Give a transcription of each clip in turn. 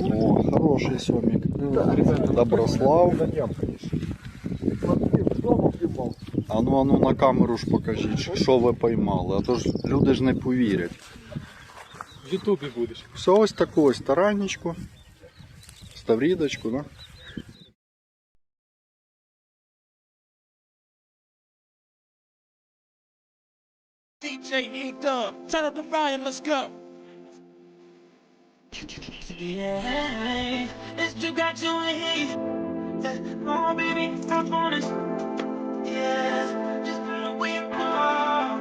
О, хороший сомик. Доброслав. А ну, а ну на камеру ж покажіть, що- що ви поймали. А то ж люди ж не повірять. В Ютубі будеш. Все ось таку ось таранечку, ставрідочку, да? DJ E-Dub, turn up the volume, let's go. Yeah, it's you got you in here. Oh, baby, stop on it. Yeah, just be the way you are.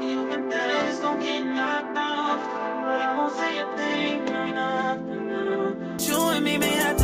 Even better, it's gonna get knocked off. But I won't say a thing, no, no, no. You and me may have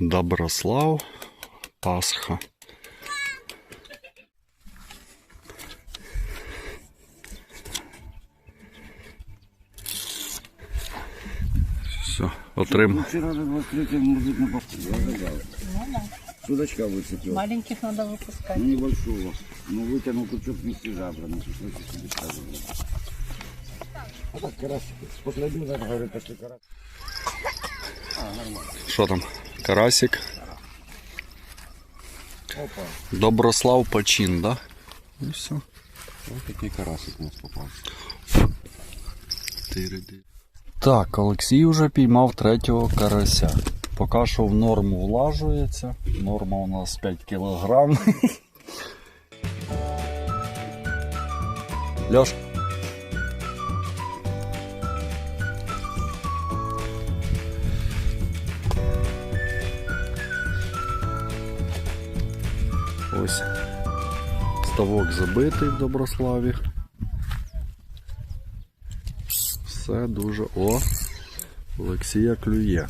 Доброслав, Пасха. Все, отримав. Вчора закрити музикну попадали. Судочка выцепил. Маленьких надо выпускать. Небольшого. Ну, вытянул крючок вместе забрано. Вот так, карасик. Поглядел, говорит, что карасик. А, нормально. Что там? Карасик. Опа. Доброслав Почин, да? І все. Вот такой карасик у нас попался. Так, Олексій вже піймав третього карася. Поки що в норму влажується. Норма у нас 5 кілограм. Льош. Ставок забитий в Доброславі. Все дуже. О! Олексія клює.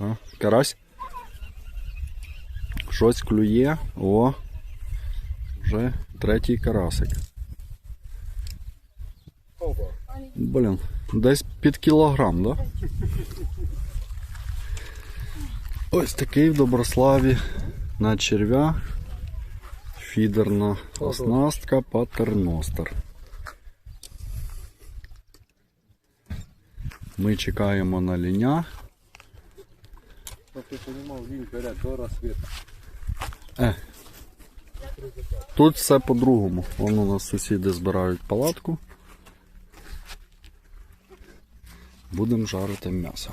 А, карась? Щось клює. О! Вже третій карасик. Блін, десь під кілограм, да? Ось такий в Доброславі на черв'я. Фідерна оснастка патерностер. Ми чекаємо на ліня. Рассвета. Тут все по-другому. Вон у нас сусіди збирають палатку. Будемо жарити м'ясо.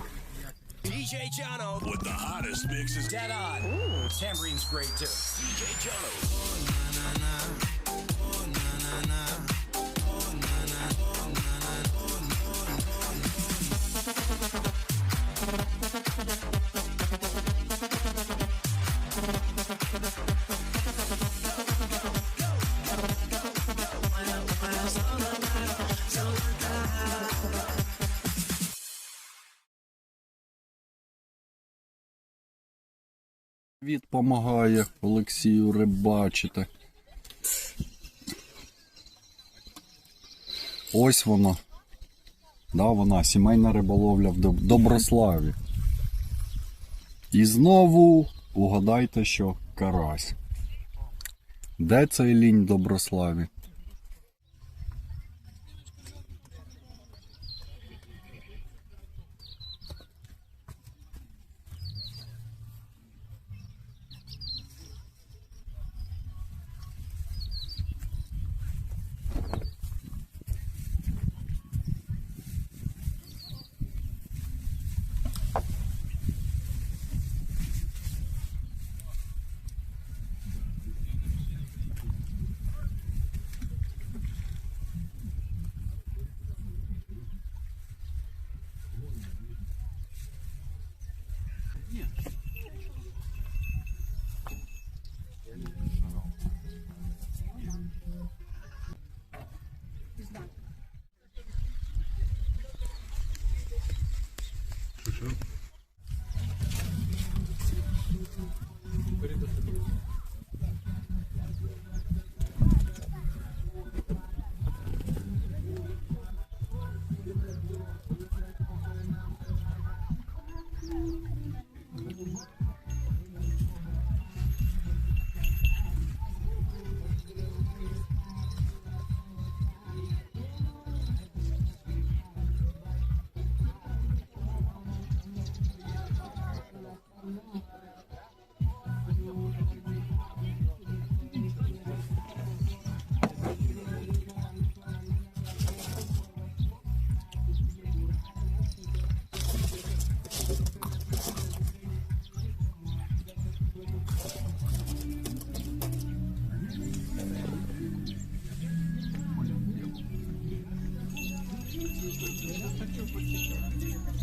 DJ Jono with the hottest mixes. Dead on. Ooh. Tambourine's great too. DJ Jono. Від допомагає Олексію рибачити. Ось вона. Да, вона, сімейна риболовля в Доброславі. І знову угадайте, що карась. Де цей лінь в Доброславі?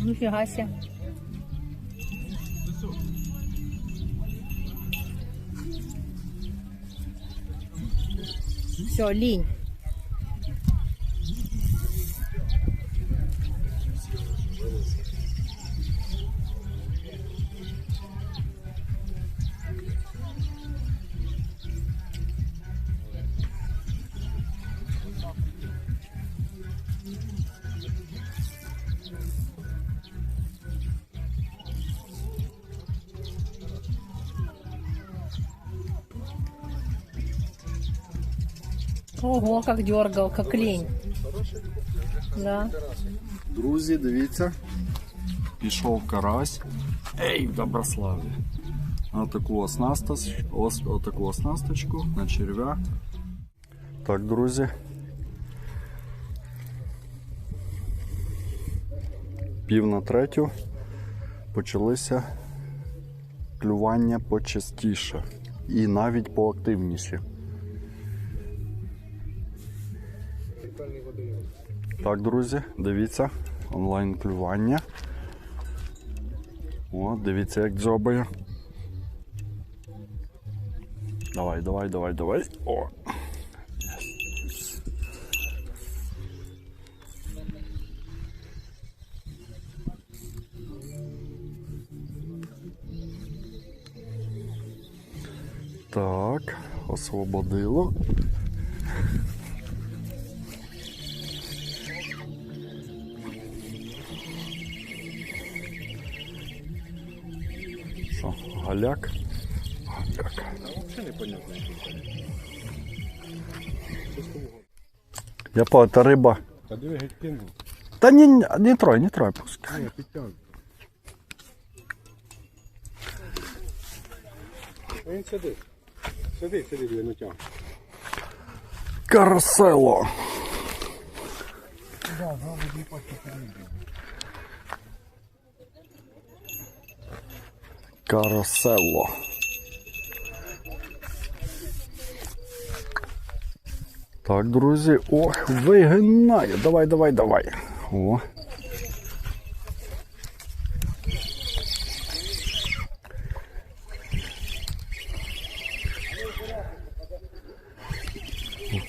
Ніфіга ся. Все, лінь. Ого, как дергал, как лень. Да. Друзі, дивіться. Пішов карась. Ей, в Доброславі. На таку оснастос, ос, отаку оснасточку на черв'я. Так, друзі. Пів на третю почалися клювання почастіше і навіть поактивніші. Так, друзі, дивіться, онлайн клювання. О, дивіться, як дзьобає. Давай, давай, давай, давай. О. Так, освободило. Що, галяк? Галяк. Я по та риба. Та диви, геть кинув. Та ні, не трой, не трой, пускай. Я підтягну. Він сидить. Сиди, сиди, диви, натяг. Карсело. Каросело. Так, друзі, ох, вигинає. Давай, давай, давай. О.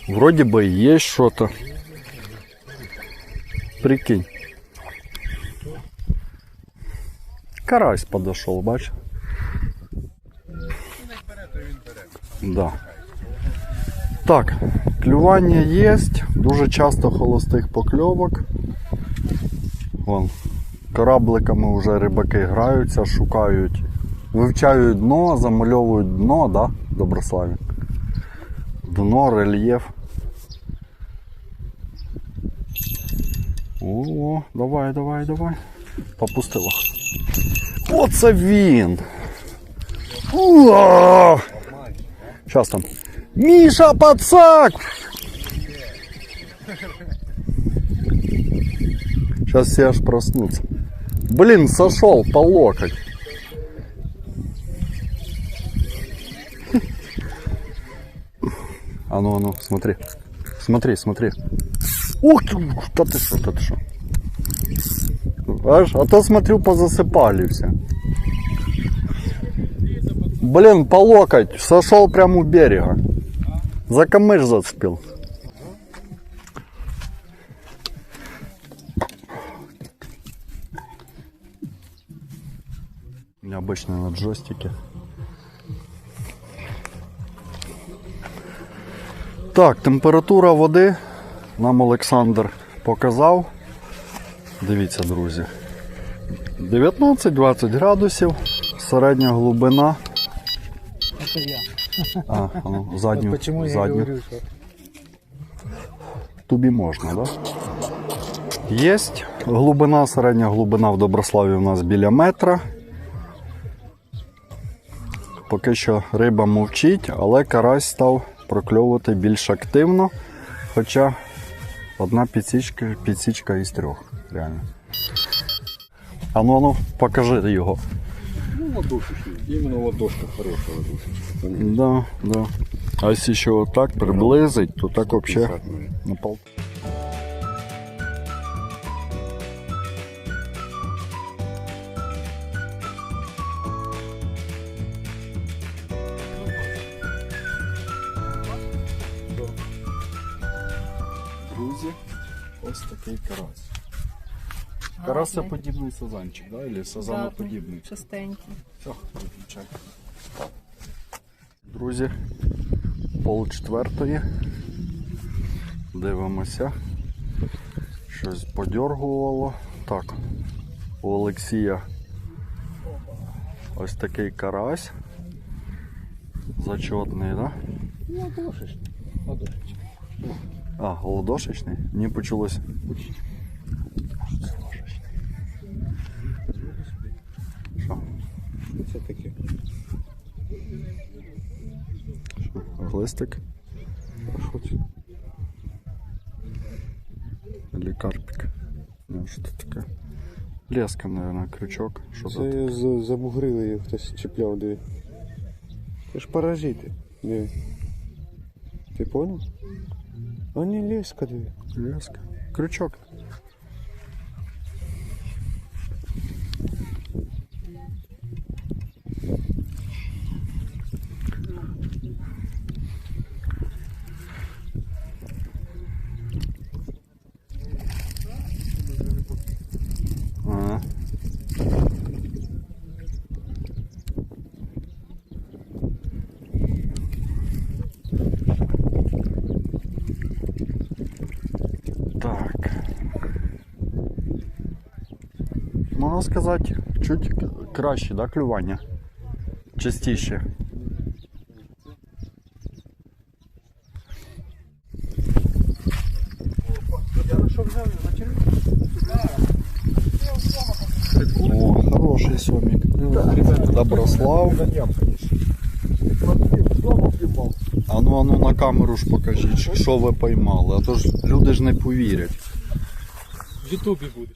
Вроде бы есть что-то. Прикинь. Карась подошел, бач? Да. Так, клювання є, дуже часто холостих покльовок. Вон, корабликами вже рибаки граються, шукають, вивчають дно, замальовують дно, да, Доброславі? Дно, рельєф. О, давай, давай, давай. Попустило. Оце він! Уа! Сейчас там. Миша, пацак! Сейчас все аж проснутся. Блин, сошел по локоть. А ну, а ну, смотри. Смотри, смотри. Ух ты, да ты что, да ты что. Аж, а то смотрю, позасыпали все. Блин, по локоть. Сошел прямо у берега. За камыш зацепил. Необычно на джойстике. Так, температура води нам Олександр показав. Дивіться, друзі. 19-20 градусів, середня глибина. Це я. А, ну, задню, Чому я говорю, що Тобі можна, да? Єсть. Глибина, середня глибина в Доброславі у нас біля метра. Поки що риба мовчить, але карась став прокльовувати більш активно. Хоча одна підсічка, підсічка із трьох. Реально. А ну, а ну, покажи його. Ну, ладошечки. Іменно ладошка хороша ладошечка поняли? Да, да. А если еще вот так ну, приблизить, то так вообще на пол. Друзі, ось такий карась. Карася подібний сазанчик, да? Или ну, сазаноподібний. Частенький. Все, виключай. Друзі, пол четвертої. Дивимося. Щось подьоргувало. Так, у Олексія ось такий карась. Зачетний, так? Да? Ладошечка. Ладошечка. А, ладошечний? Мені почулось. Що? Це таке. Це? Или карпик? Ну, що це таке? Леска, наверное, крючок. Що Це це? за- забугрили їх, хтось чіпляв, диви. Це ж паразити. Диви. Ти понял? А не леска, диви. Леска. Крючок. сказати, чуть к- краще, да, клювання? Частіше. О, хороший сомик. Доброслав. А ну, а ну на камеру ж покажіть, що- що ви поймали. А то ж люди ж не повірять. В Ютубі будеш.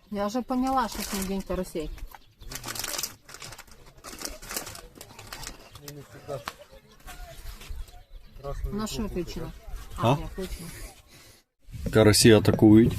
Я вже поняла, що це день карасей. На що включено? А? я включено. Карасі атакують.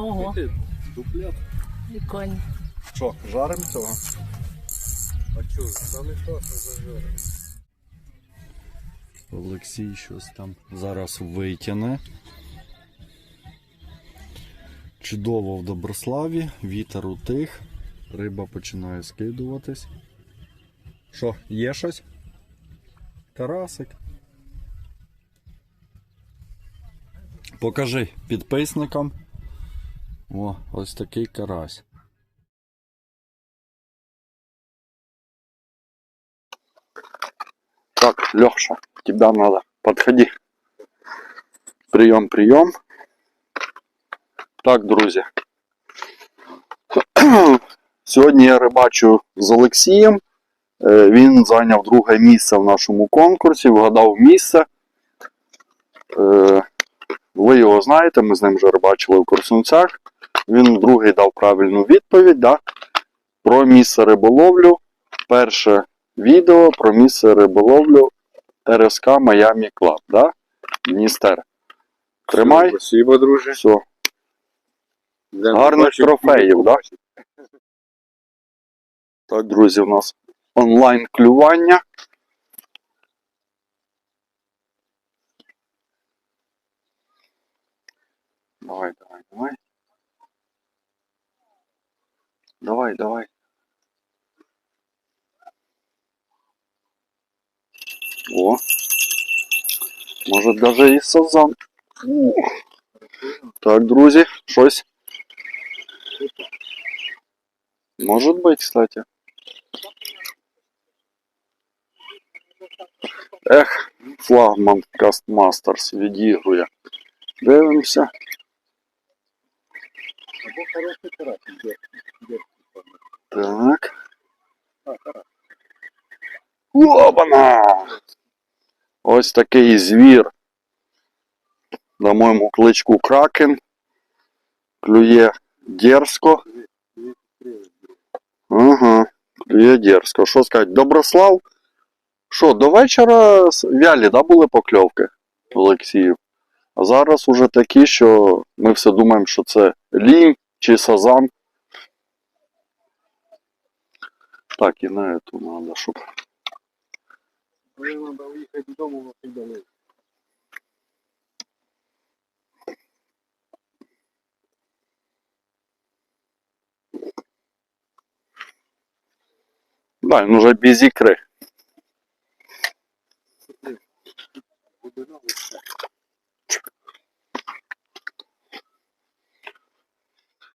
Ого, Дуплет. прикольно. Що, жарим цього? А що, саме класно зажори. Олексій щось там зараз витягне. Чудово в Доброславі, вітер утих, риба починає скидуватись. Що, є щось? Карасик. Покажи підписникам. О, ось такий карась. Так, Леша, тебя надо. Подходи. Прием, прием. Так, друзі. Сьогодні я рибачу з Олексієм. Е, Він зайняв друге місце в нашому конкурсі, вгадав місце. Е, Ви його знаєте, ми з ним вже рибачили в Корсунцях. Він другий дав правильну відповідь да? про місце риболовлю. Перше відео про місце риболовлю РСК Майами Клаб. Да? Дністер. Тримай. Спасибо, друже. Все. Гарних трофеїв, да? Так, друзі, у нас онлайн клювання. Давай, давай, давай. Давай, давай. О. Може даже і сазан. Ух. Так, друзі, щось. Может быть, кстати. Ех, флагман Кастмастерс відігрує. Дивимося. Так. Опана! Ось такий звір. Дамо йому кличку Кракен. Клює дерзко. Ага, клює дерзко. Що сказати, Доброслав? Що, до вечора вялі, да, були покльовки Олексію? А зараз уже такі, що ми все думаємо, що це лінь чи сазан. Так, і на эту надо, щоб. Да, він уже без ікри.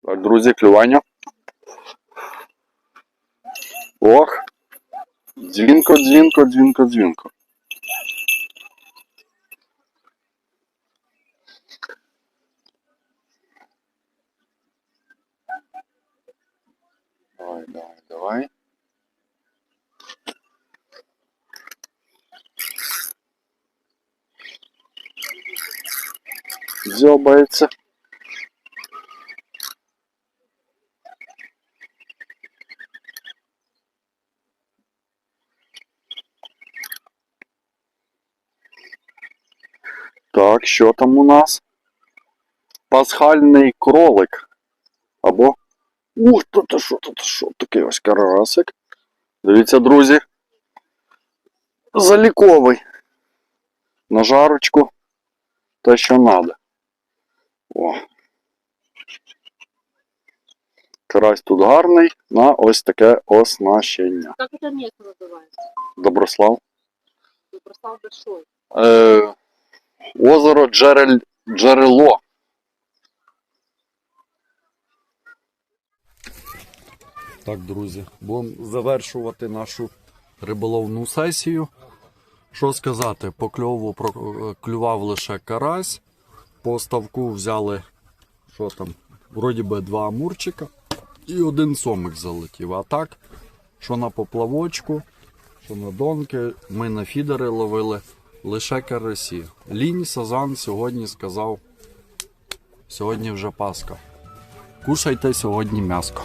Так, друзі, клювання. Ох. Дзвінко, дзвінко, дзвінко, дзвінко. Давай, давай, давай. Дзьобається. Так, що там у нас? Пасхальний кролик. Або. Ух, то то що, то то що, такий ось карасик. Дивіться, друзі. Заліковий. На жарочку. Те, що треба. О. Карась тут гарний на ось таке оснащення. Как это место называется? Доброслав. Доброслав Большой. Е, озеро Джерель... Джерело. Так, друзі, будемо завершувати нашу риболовну сесію. Що сказати, по клював лише карась. По ставку взяли, що там, вроді би два амурчика і один сомик залетів. А так, що на поплавочку, що на донки, ми на фідери ловили лише карасі. Лінь Сазан сьогодні сказав, сьогодні вже Пасха. Кушайте сьогодні м'яско.